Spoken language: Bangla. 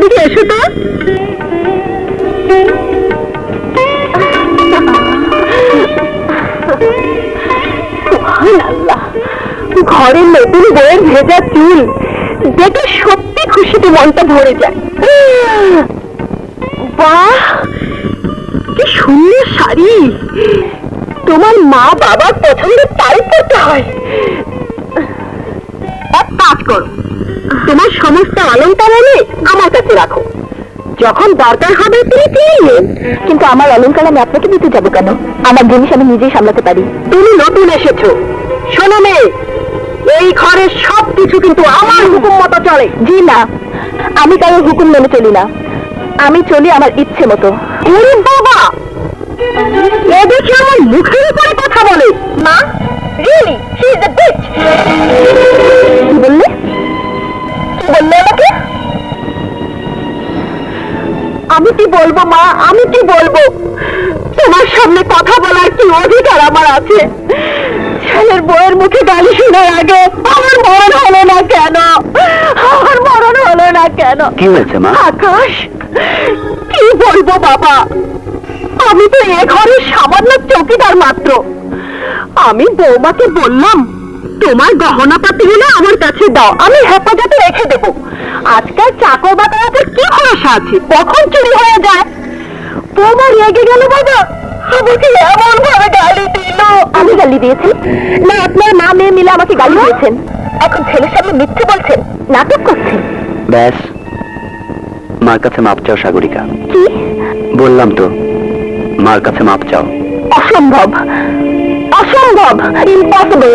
এদিকে এসো তো। ঘরের নতুন বইয়ের ভেজা চুল। দেখে সত্যি খুশিতে মনটা ভরে যায়। বাহ, কি সুন্দর শাড়ি। তোমার মা বাবার পছন্দের তাই করতে হয়। এক কাজ করো। তোমার সমস্ত অলংকার এনে আমার কাছে রাখো। যখন দরকার হবে তুমি নিন কিন্তু আমার অলংকার আমি আপনাকে দিতে যাব কেন? আমার জিনিস আমি নিজেই সামলাতে পারি। তুমি নতুন এসেছ। শোনো মেয়ে, এই ঘরের সব কিছু কিন্তু আমার হুকুম মতো চলে। জি না, আমি কারোর হুকুম মেনে চলি না। আমি চলি আমার ইচ্ছে মতো। ওরে বাবা এ দেখে আমার মুখের উপরে কথা বলে। মা really she is the bitch বললে আমাকে? আমি কি বলব মা? আমি কি বলব? তোমার সামনে কথা বলার কি অধিকার আমার আছে? ছেলের বউয়ের মুখে গালি শোনার আগে আমার মরণ হলো না কেন? আমার মরণ হলো না কেন? কি হয়েছে মা? আকাশ কি বলব বাবা? আমি তো এ ঘরের সামান্য চৌকিদার মাত্র। আমি বৌমাকে বললাম তোমার গহনা পাতিগুলো আমার কাছে দাও আমি হেফাজতে রেখে দেব। আজকাল চাকর বাতায়াতের কি ভরসা আছে? কখন চুরি হয়ে যায়? বৌমা রেগে গেল বাবা? আমাকে এমন ভাবে গালি দিল। আমি গালি দিয়েছি না আপনার মা মেয়ে মিলে আমাকে গালি দিয়েছেন। এখন ছেলের সামনে মিথ্যে বলছেন নাটক করছেন। ব্যাস। মার কাছে মাপ চাও সাগরিকা। কি? বললাম তো মার কাছে মাপ চাও। অসম্ভব। অসম্ভব। ইম্পসিবল